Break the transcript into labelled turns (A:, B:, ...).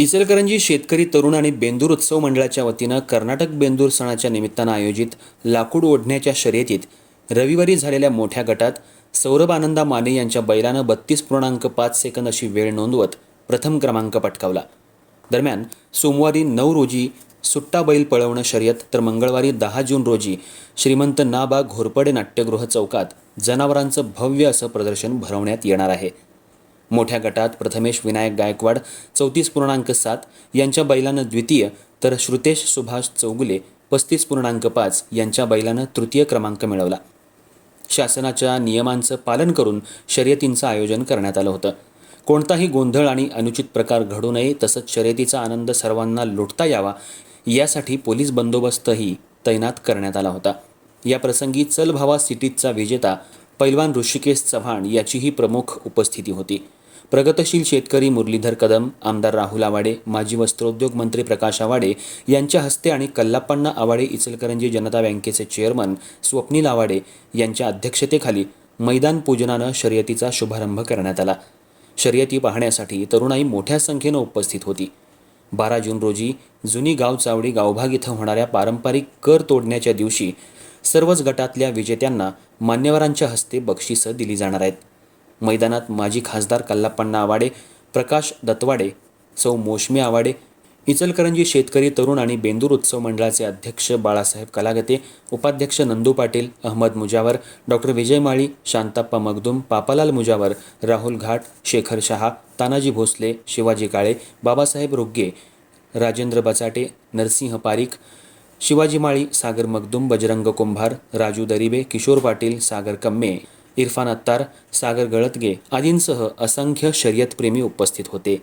A: इचलकरंजी शेतकरी तरुण आणि बेंदूर उत्सव मंडळाच्या वतीनं कर्नाटक बेंदूर सणाच्या निमित्तानं आयोजित लाकूड ओढण्याच्या शर्यतीत रविवारी झालेल्या मोठ्या गटात सौरभ आनंदा माने यांच्या बैलानं बत्तीस पूर्णांक पाच सेकंद अशी वेळ नोंदवत प्रथम क्रमांक पटकावला. दरम्यान सोमवारी नऊ रोजी सुट्टा बैल पळवणं शर्यत तर मंगळवारी दहा जून रोजी श्रीमंत नाबा घोरपडे नाट्यगृह चौकात जनावरांचं भव्य असं प्रदर्शन भरवण्यात येणार आहे. मोठ्या गटात प्रथमेश विनायक गायकवाड चौतीस पूर्णांक सात यांच्या बैलानं द्वितीय तर श्रुतेश सुभाष चौगुले पस्तीस पूर्णांक पाच यांच्या बैलानं तृतीय क्रमांक मिळवला. शासनाच्या नियमांचं पालन करून शर्यतींचं आयोजन करण्यात आलं होतं. कोणताही गोंधळ आणि अनुचित प्रकार घडू नये तसंच शर्यतीचा आनंद सर्वांना लुटता यावा यासाठी पोलीस बंदोबस्तही तैनात करण्यात आला होता. या प्रसंगी चल भावा सिटीजचा विजेता पैलवान ऋषिकेश चव्हाण याचीही प्रमुख उपस्थिती होती. प्रगतशील शेतकरी मुरलीधर कदम आमदार राहुल आवाडे माजी वस्त्रोद्योग मंत्री प्रकाश आवाडे यांच्या हस्ते आणि कल्लाप्पांना आवाडे इचलकरंजी जनता बँकेचे चेअरमन स्वप्नील आवाडे यांच्या अध्यक्षतेखाली मैदान पूजनानं शर्यतीचा शुभारंभ करण्यात आला. शर्यती पाहण्यासाठी तरुणाई मोठ्या संख्येनं उपस्थित होती. बारा जून रोजी जुनी गाव चावडी गावभाग इथं होणाऱ्या पारंपरिक कर तोडण्याच्या दिवशी सर्वच गटातल्या विजेत्यांना मान्यवरांच्या हस्ते बक्षिसं दिली जाणार आहेत. मैदानात माजी खासदार कल्लाप्पण्णा आवाडे प्रकाश दत्वाडे सौ मोशमी आवाडे इचलकरंजी शेतकरी तरुण आणि बेंदूर उत्सव मंडळाचे अध्यक्ष बाळासाहेब कलागते उपाध्यक्ष नंदू पाटील अहमद मुजावर डॉक्टर विजय माळी शांताप्पा मगदुम पापालाल मुजावर राहुल घाट शेखर शहा तानाजी भोसले शिवाजी काळे बाबासाहेब रोग्गे राजेंद्र बचाटे नरसिंह पारीख शिवाजी माळी सागर मगदुम बजरंग कुंभार राजू दरिबे किशोर पाटील सागर कम्मे इरफान अत्तार सागर गळतगे आदींसह असंख्य शर्यतप्रेमी उपस्थित होते.